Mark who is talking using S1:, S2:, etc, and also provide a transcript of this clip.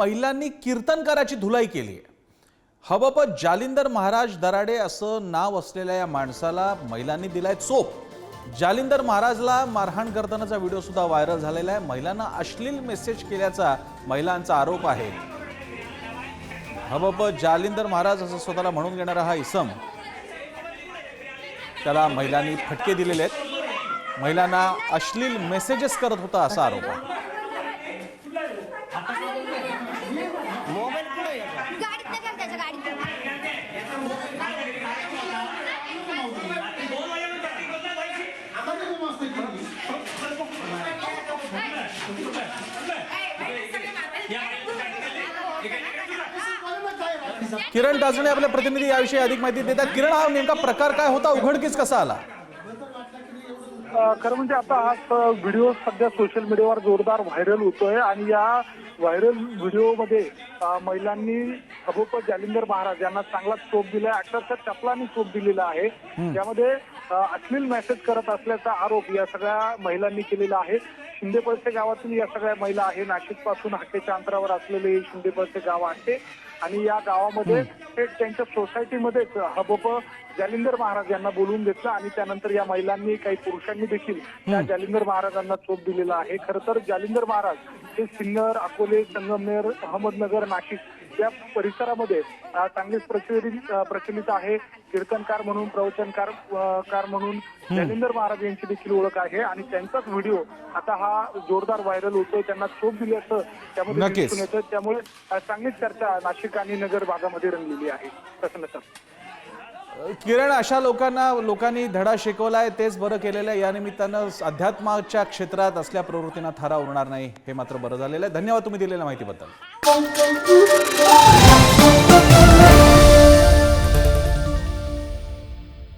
S1: महिलांनी कीर्तनकाराची धुलाई केली आहे. हबप जालिंदर महाराज दराडे असं नाव असलेल्या या माणसाला महिलांनी दिलाय चोप. जालिंदर महाराजला मारहाण करतानाचा व्हिडिओ सुद्धा व्हायरल झालेला आहे. महिलांना अश्लील मेसेज केल्याचा महिलांचा आरोप आहे. हबप जालिंदर महाराज असं स्वतःला म्हणून घेणारा हा इसम. त्याला महिलांनी फटके दिलेले आहेत. महिलांना अश्लील मेसेजेस करत होता असा आरोप आहे.
S2: गाडीत नाही त्याच्या गाडीत.
S1: किरण टाचणे आपले प्रतिनिधी याविषयी अधिक माहिती देतात. किरण हा नेमका प्रकार काय होता? उघडकीस कसा आला?
S3: खरं म्हणजे आता हा व्हिडिओ सध्या सोशल मीडियावर जोरदार व्हायरल होतोय आणि या व्हायरल व्हिडिओमध्ये महिलांनी अभोप जालिंदर महाराज यांना चांगला चोप दिलाय. अक्षरशः चपलाने चोप दिलेला आहे. यामध्ये अ, अश्लील मेसेज करत असल्याचा आरोप या सगळ्या महिलांनी केलेला आहे. शिंदेपळसे गावातील या सगळ्या महिला आहे. नाशिकपासून हाकेच्या अंतरावर असलेले हे शिंदेपळसे गाव आहे. आणि या गावामध्ये थेट त्यांच्या सोसायटीमध्येच हबप जालिंदर महाराज यांना बोलवून घेतलं आणि त्यानंतर या महिलांनी काही पुरुषांनी देखील त्या जालिंदर महाराजांना चोप दिलेला आहे. खरं तर जालिंदर महाराज हे सिन्नर अकोले संगमनेर अहमदनगर नाशिक या परिसरामध्ये चांगलेच प्रचलित प्रचलित आहे. कीर्तनकार म्हणून प्रवचनकार कार म्हणून जालिंदर महाराज यांची देखील ओळख आहे आणि त्यांचाच व्हिडिओ आता हा जोरदार व्हायरल होतोय. त्यांना चोप दिली असं त्यामध्ये
S1: नक्कीच.
S3: दिसून येतं. त्यामुळे चांगलीच चर्चा नाशिक आणि नगर भागामध्ये रंगलेली आहे. तसं नसतं
S1: किरण अशा लोकांना लोकांनी धडा शिकवलाय तेच बरं केलेलं आहे. या निमित्तानं अध्यात्माच्या क्षेत्रात असल्या प्रवृत्तींना थारा उरणार नाही हे मात्र बरं झालेलं आहे. धन्यवाद तुम्ही दिलेल्या माहितीबद्दल.